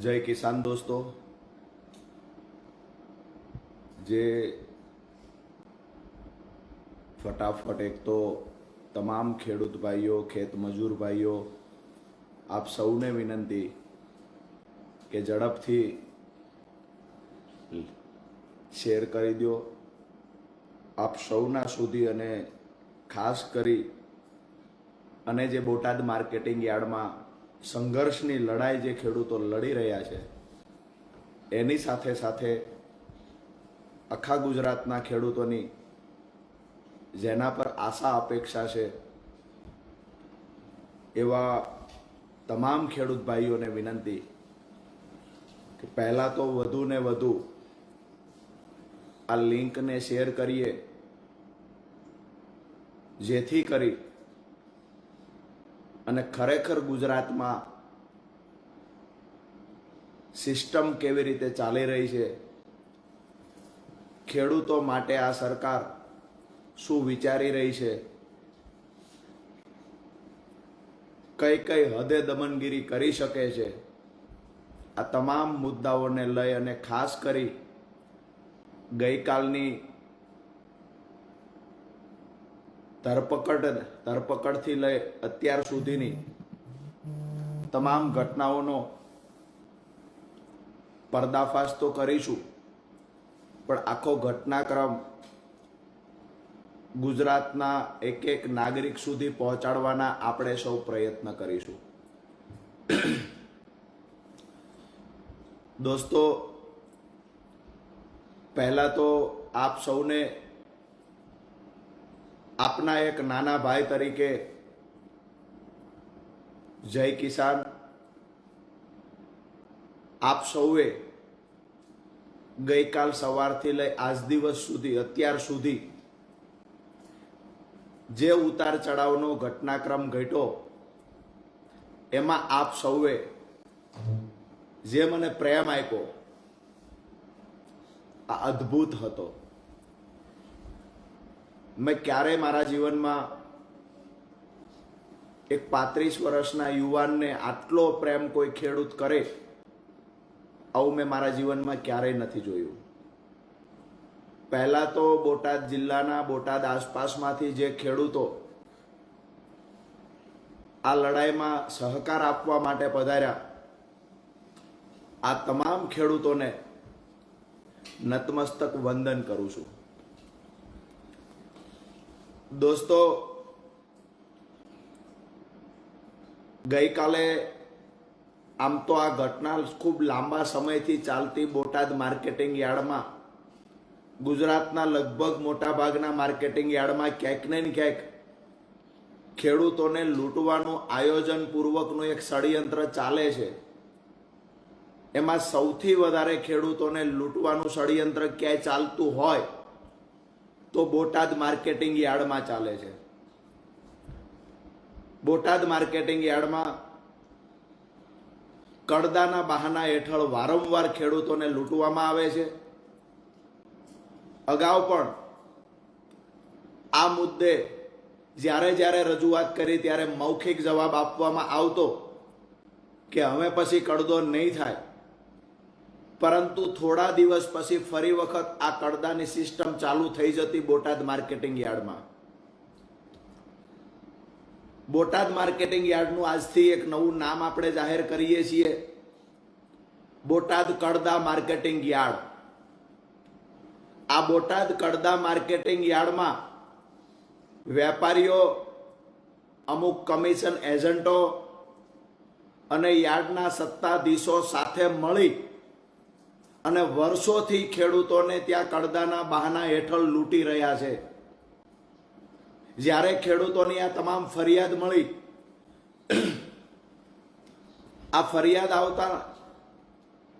જય કિસાન દોસ્તો. જે ફટાફટ એક તો તમામ ખેડૂત ભાઈઓ, ખેત મજૂર ભાઈઓ, આપ સૌને વિનંતી કે ઝડપથી શેર કરી દો. આપ સૌના સુધી અને ખાસ કરી અને જે બોટાદ માર્કેટિંગ યાર્ડમાં સંઘર્ષની લડાઈ જે ખેડૂતો લડી રહ્યા છે, એની સાથે સાથે આખા ગુજરાતના ખેડૂતોની જેના પર આશા અપેક્ષા છે, એવા તમામ ખેડૂત ભાઈઓને વિનંતી કે પહેલાં તો વધુ ને વધુ આ લિંકને શેર કરીએ, જેથી કરી અને ખરેખર ગુજરાતમાં સિસ્ટમ કેવી રીતે ચાલી રહી છે, ખેડૂતો માટે આ સરકાર શું વિચારી રહી છે, કઈ કઈ હદે દમનગીરી કરી શકે છે, આ તમામ મુદ્દાઓને લઈ અને ખાસ કરી ગઈકાલની ધરપકડ ધરપકડથી લઈ અત્યાર સુધીની તમામ ઘટનાઓનો પર્દાફાશ તો કરીશું, પણ આખો ઘટનાક્રમ ગુજરાતના એક એક નાગરિક સુધી પહોંચાડવાના આપણે સૌ પ્રયત્ન કરીશું. દોસ્તો, પહેલાં તો આપ સૌને આપના એક નાના ભાઈ તરીકે જય કિસાન. આપ સૌએ ગઈકાલ સવારથી લઈ આજ દિવસ સુધી, અત્યાર સુધી જે ઉતાર ચઢાવનો ઘટનાક્રમ ઘટ્યો, એમાં આપ સૌએ જે મને પ્રેમ આપ્યો, આ અદ્ભુત હતો. મેં ક્યારેય મારા જીવનમાં એક પાંત્રીસ વર્ષના યુવાનને આટલો પ્રેમ કોઈ ખેડૂત કરે, આવું મેં મારા જીવનમાં ક્યારેય નથી જોયું. પહેલાં તો બોટાદ જિલ્લાના બોટાદ આસપાસમાંથી જે ખેડૂતો આ લડાઈમાં સહકાર આપવા માટે પધાર્યા, આ તમામ ખેડૂતોને નતમસ્તક વંદન કરું છું. દોસ્તો, ગઈકાલે આમ તો આ ઘટના ખૂબ લાંબા સમયથી ચાલતી બોટાદ માર્કેટિંગ યાર્ડમાં, ગુજરાતના લગભગ મોટાભાગના માર્કેટિંગ યાર્ડમાં ક્યાંક ને ક્યાંક ખેડૂતોને લૂંટવાનું આયોજન પૂર્વકનું એક ષડયંત્ર ચાલે છે. એમાં સૌથી વધારે ખેડૂતોને લૂંટવાનું ષડયંત્ર ક્યાંય ચાલતું હોય તો બોટાદ માર્કેટિંગ યાર્ડમાં ચાલે છે. બોટાદ માર્કેટિંગ યાર્ડમાં કડદાના બહાના હેઠળ વારંવાર ખેડૂતોને લૂંટવામાં આવે છે. અગાઉ પણ આ મુદ્દે જ્યારે જ્યારે રજૂઆત કરી ત્યારે મૌખિક જવાબ આપવામાં આવતો કે હવે પછી કડદો નહીં થાય. પરંતુ થોડા દિવસ પછી ફરી વખત આ કડદાની સિસ્ટમ ચાલુ થઈ જતી બોટાદ માર્કેટિંગ યાર્ડમાં. બોટાદ માર્કેટિંગ યાર્ડનું આજથી એક નવું નામ આપણે જાહેર કરીએ છીએ. બોટાદ કડદા માર્કેટિંગ યાર્ડ. આ બોટાદ કડદા માર્કેટિંગ યાર્ડમાં વેપારીઓ, અમુક કમિશન એજન્ટો અને યાર્ડના સત્તાધીશો સાથે મળી અને વર્ષોથી ખેડૂતોને ત્યાં કડદાના બહાના હેઠળ લૂંટી રહ્યા છે. જ્યારે ખેડૂતોની આ તમામ ફરિયાદ મળી, આ ફરિયાદ આવતા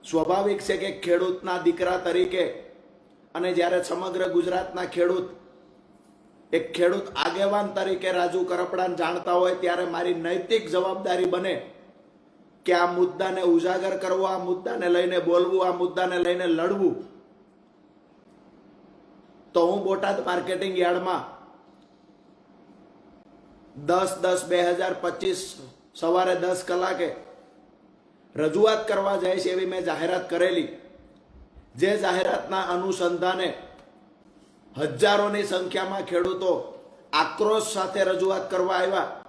સ્વાભાવિક છે કે ખેડૂતના દીકરા તરીકે અને જ્યારે સમગ્ર ગુજરાતના ખેડૂત, એક ખેડૂત આગેવાન તરીકે રાજુ કરપડાને જાણતા હોય ત્યારે મારી નૈતિક જવાબદારી બને કે આ મુદ્દાને ઉજાગર કરવો, આ મુદ્દાને લઈને બોલવું, આ મુદ્દાને લઈને લડવું. તો હું બોટાદ માર્કેટિંગ યાર્ડમાં દસ દસ બે હજાર પચીસ સવારે દસ કલાકે રજૂઆત કરવા જાય છે એવી મેં જાહેરાત કરેલી. જે જાહેરાતના અનુસંધાને હજારોની સંખ્યામાં ખેડૂતો આક્રોશ સાથે રજૂઆત કરવા આવ્યા.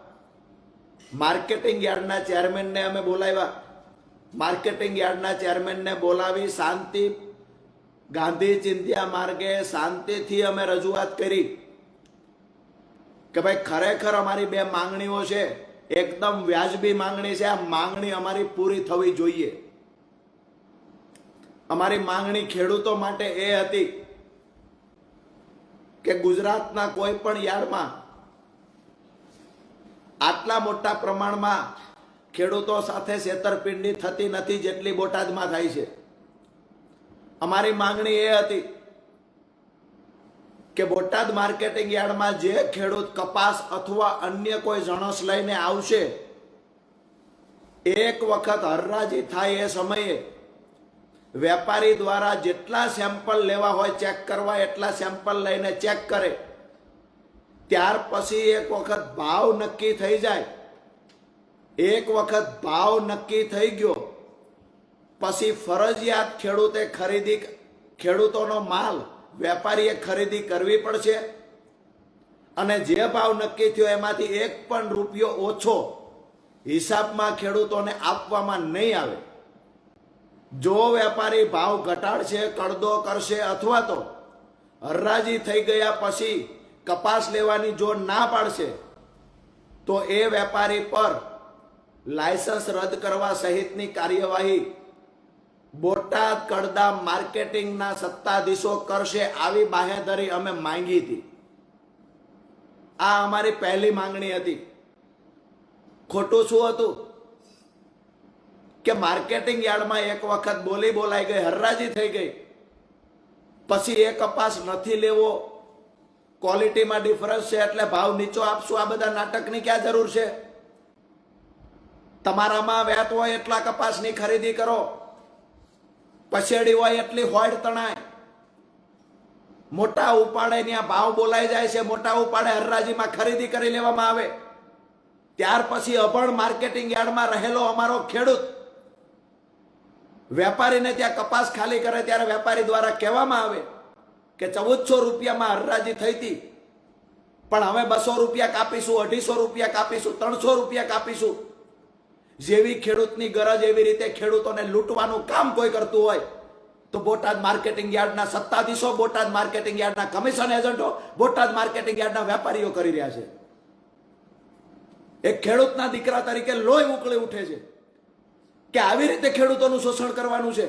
માર્કેટિંગ યાર્ડના ચેરમેનને અમે બોલાવ્યા. માર્કેટિંગ યાર્ડના ચેરમેનને બોલાવી શાંતિ, ગાંધી ચિંધ્યા માર્ગે શાંતિથી અમે રજૂઆત કરી કે ભાઈ, ખરેખર અમારી બે માંગણીઓ છે. એકદમ વ્યાજબી માંગણી છે. આ માંગણી અમારી પૂરી થવી જોઈએ. અમારી માંગણી ખેડૂતો માટે એ હતી કે ગુજરાતના કોઈ પણ યાર્ડમાં આટલા મોટા પ્રમાણમાં ખેડૂતો સાથે છેતરપિંડી થતી નથી જેટલી બોટાદમાં થાય છે. અમારી માંગણી એ હતી કે બોટાદ માર્કેટિંગ યાર્ડમાં જે ખેડૂત કપાસ અથવા અન્ય કોઈ જણસ લઈને આવશે, એક વખત હરરાજી થાય એ સમયે વેપારી દ્વારા જેટલા સેમ્પલ લેવા હોય ચેક કરવા, એટલા સેમ્પલ લઈને ચેક કરે. ત્યાર પછી એક વખત ભાવ નક્કી થઈ જાય. એક વખત ભાવ નક્કી થઈ ગયો. પછી ફરજિયાત ખેડૂતે ખરીદી, ખેડૂતોનો માલ વેપારીએ ખરીદી કરવી પડશે અને જે ભાવ નક્કી થયો એમાંથી એક પણ રૂપિયો ઓછો હિસાબમાં ખેડૂતોને આપવામાં નહીં આવે. જો વેપારી ભાવ ઘટાડશે કડદો કરશે અથવા તો હરરાજી થઈ ગયા પછી કપાસ લેવાની જો ના પાડશે, તો એ વેપારી પર લાયસન્સ રદ કરવા સહિતની કાર્યવાહી બોટાદ કડદા માર્કેટિંગના સત્તાધીશો કરશે આવી બાહેધરી અમે માંગી હતી. આ અમારી પહેલી માંગણી હતી. ખોટું શું હતું? કે માર્કેટિંગ યાર્ડમાં એક વખત બોલી બોલાઈ ગઈ, હરરાજી થઈ ગઈ. પછી એ કપાસ નથી લેવો ક્વોલિટીમાં ડિફરન્સ છે એટલે ભાવ નીચો આપશું. આ બધા નાટકની ક્યાં જરૂર છે? તમારામાં વેત હોય એટલા કપાસની ખરીદી કરો. પછેડી હોય એટલી હોડ તણાય. મોટા ઉપાડે ત્યાં ભાવ બોલાઈ જાય છે. મોટા ઉપાડે હરરાજીમાં ખરીદી કરી લેવામાં આવે. ત્યાર પછી અભણ માર્કેટિંગ યાર્ડમાં રહેલો અમારો ખેડૂત. વેપારીને ત્યાં કપાસ ખાલી કરે ત્યારે વેપારી દ્વારા કહેવામાં આવે. કે ચૌદસો રૂપિયામાં હરરાજી થઈ હતી. પણ હવે બસો રૂપિયા કાપીશું, અઢીસો રૂપિયા કાપીશું, ત્રણસો રૂપિયા કાપીશું. જેવી ખેડૂતની ગરજ એવી રીતે ખેડૂતોને લૂંટવાનું કામ કોઈ કરતું હોય, તો બોટાદ માર્કેટિંગ યાર્ડના સત્તાધીશો, બોટાદ માર્કેટિંગ યાર્ડના કમિશન એજન્ટો, બોટાદ માર્કેટિંગ યાર્ડના વેપારીઓ કરી રહ્યા છે. એક ખેડૂતના દીકરા તરીકે લોહી ઉકળી ઉઠે છે. કે આવી રીતે ખેડૂતોનું શોષણ કરવાનું છે?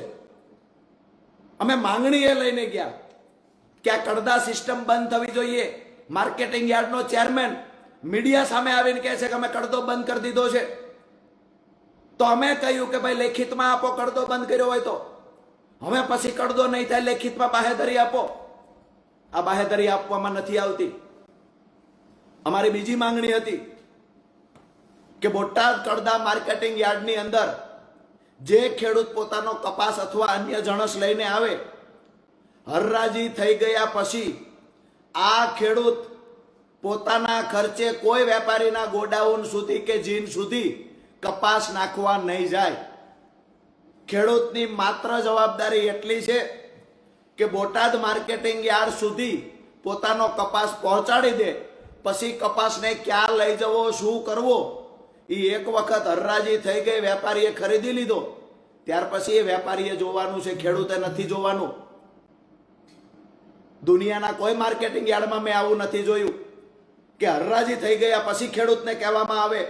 અમે માંગણી એ લઈને ગયા. કે આ કડદા સિસ્ટમ બંધ થવી જોઈએ. માર્કેટિંગ યાર્ડનો ચેરમેન મીડિયા સામે આવીને કહે છે કે અમે કડદો બંધ કરી દીધો છે. તો અમે કહ્યું કે ભાઈ લેખિતમાં આપો, કડદો બંધ કર્યો હોય તો. હવે પછી કડદો નહીં થાય, લેખિતમાં બાહેધરી આપો. આ બાહેધરી આપવામાં નથી આવતી. અમારી બીજી માંગણી હતી કે બોટાદ કડદા માર્કેટિંગ યાર્ડની અંદર જે ખેડૂત પોતાનો કપાસ અથવા અન્ય જણસ લઈને આવે હરરાજી થઈ ગયા પછી આ ખેડૂત પોતાના ખર્ચે કોઈ વેપારીના ગોડાઉન સુધી કે જીન સુધી કપાસ નાખવા નહીં જાય. ખેડૂતની માત્ર જવાબદારી એટલી છે કે બોટાદ માર્કેટિંગ યાર્ડ સુધી પોતાનો કપાસ પહોંચાડી દે. પછી કપાસને ક્યાં લઈ જવો, શું કરવો, એ એક વખત હરરાજી થઈ ગઈ, વેપારીએ ખરીદી લીધો. ત્યાર પછી એ વેપારીએ જોવાનું છે, ખેડૂતે નથી જોવાનું. દુનિયાના કોઈ માર્કેટિંગ યાર્ડમાં મેં આવું નથી જોયું. કે હરરાજી થઈ ગયા પછી ખેડૂતને કહેવામાં આવે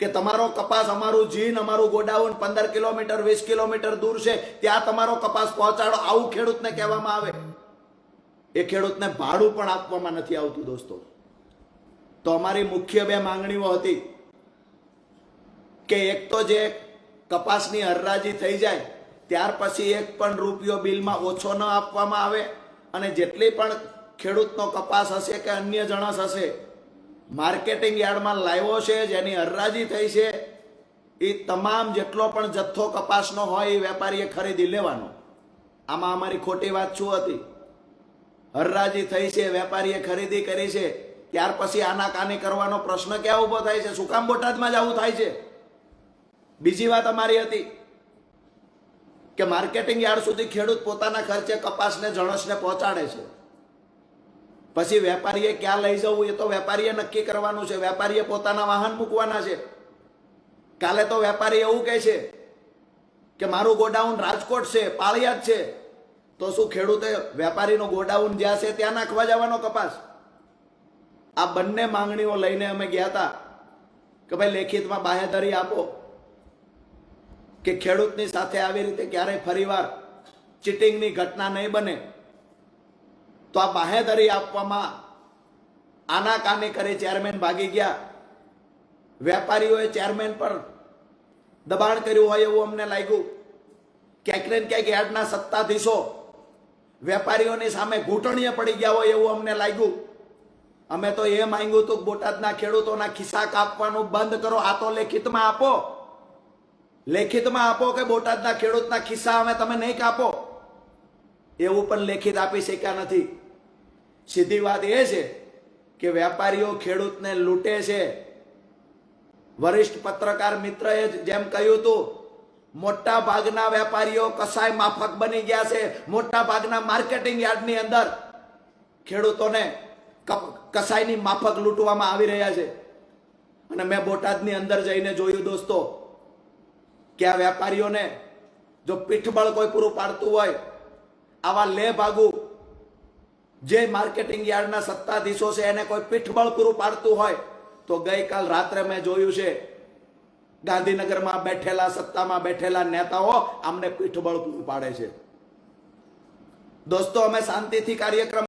કે તમારો કપાસ અમારું જીન, અમારું ગોડાઉન પંદર કિલોમીટર, વીસ કિલોમીટર દૂર છે, ત્યાં તમારો કપાસ પહોંચાડો, આવું ખેડૂતને કહેવામાં આવે. એ ખેડૂતને ભાડું પણ આપવામાં નથી આવતું, દોસ્તો. તો અમારી મુખ્ય બે માંગણીઓ હતી કે એક તો જે કપાસની હરરાજી થઈ જાય, ત્યાર પછી એક પણ રૂપિયો બિલમાં ઓછો ન આપવામાં આવે. અને જેટલી પણ ખેડૂતનો કપાસ હશે કે અન્ય જણસ હશે, માર્કેટિંગ યાર્ડમાં લાવ્યો છે, જેની હરરાજી થઈ છે એ તમામ જેટલો પણ જથ્થો કપાસનો હોય એ વેપારીએ ખરીદી લેવાનો. આમાં અમારી ખોટી વાત શું હતી? હરરાજી થઈ છે, વેપારીએ ખરીદી કરી છે, ત્યાર પછી આનાકાની કરવાનો પ્રશ્ન ક્યાં ઊભો થાય છે? શું કામ બોટાદમાં જ આવું થાય છે? બીજી વાત અમારી હતી કે માર્કેટિંગ યાર્ડ સુધી ખેડૂત પોતાના ખર્ચે કપાસને, જણસને પહોંચાડે છે. પછી વેપારીએ ક્યાં લઈ જવું એ તો વેપારીએ નક્કી કરવાનું છે. વેપારીએ પોતાના વાહન મૂકવાના છે. કાલે તો વેપારી એવું કહે છે કે મારું ગોડાઉન રાજકોટ છે, પાળિયાદ છે. તો શું ખેડૂતે વેપારીનું ગોડાઉન જ્યાં છે ત્યાં નાખવા જવાનો કપાસ? આ બંને માંગણીઓ લઈને અમે ગયા હતા કે ભાઈ લેખિતમાં બાહેધરી આપો. કે ખેડૂતની સાથે આવી રીતે ક્યારેય ફરીવાર ચીટિંગની ઘટના નહીં બને, તો આ બાહેધરી આપવામાં આનાકાની કરી ચેરમેન ભાગી ગયા. વેપારીઓએ ચેરમેન પર દબાણ કર્યું હોય એવું અમને લાગ્યું. ક્યાંક ને ક્યાંક યાર્ડના સત્તાધીશો વેપારીઓની સામે ઘૂંટણીએ પડી ગયા હોય એવું અમને લાગ્યું. અમે તો એ માંગ્યું હતું બોટાદના ખેડૂતોના ખિસ્સા કાપવાનું બંધ કરો, આ તો લેખિતમાં આપો. લેખિતમાં આપો કે બોટાદના ખેડૂતના ખિસ્સા અમે તમે નહીં કાપો? એવું પણ લેખિત આપી શક્યા નથી. સીધી વાત એ છે કે વેપારીઓ ખેડૂતને લૂંટે છે. વરિષ્ઠ પત્રકાર મિત્રએ જેમ કહ્યું હતું, મોટા ભાગના વેપારીઓ કસાય માફક બની ગયા છે. મોટા ભાગના માર્કેટિંગ યાર્ડની અંદર ખેડૂતોને કસાયની માફક લૂંટવામાં આવી રહ્યા છે. અને મેં બોટાદની અંદર જઈને જોયું દોસ્તો કે આ વેપારીઓને જો પીઠબળ કોઈ પૂરું પાડતું હોય, આવા લે ભાગુ. જે માર્કેટિંગ યાર્ડના સત્તાધીશો છે, એને કોઈ પીઠબળ પૂરું પાડતું હોય, તો ગઈકાલ રાત્રે મેં જોયું છે, ગાંધીનગરમાં બેઠેલા, સત્તામાં બેઠેલા નેતાઓ આમને પીઠબળ પૂરું પાડે છે. દોસ્તો, અમે શાંતિથી કાર્યક્રમ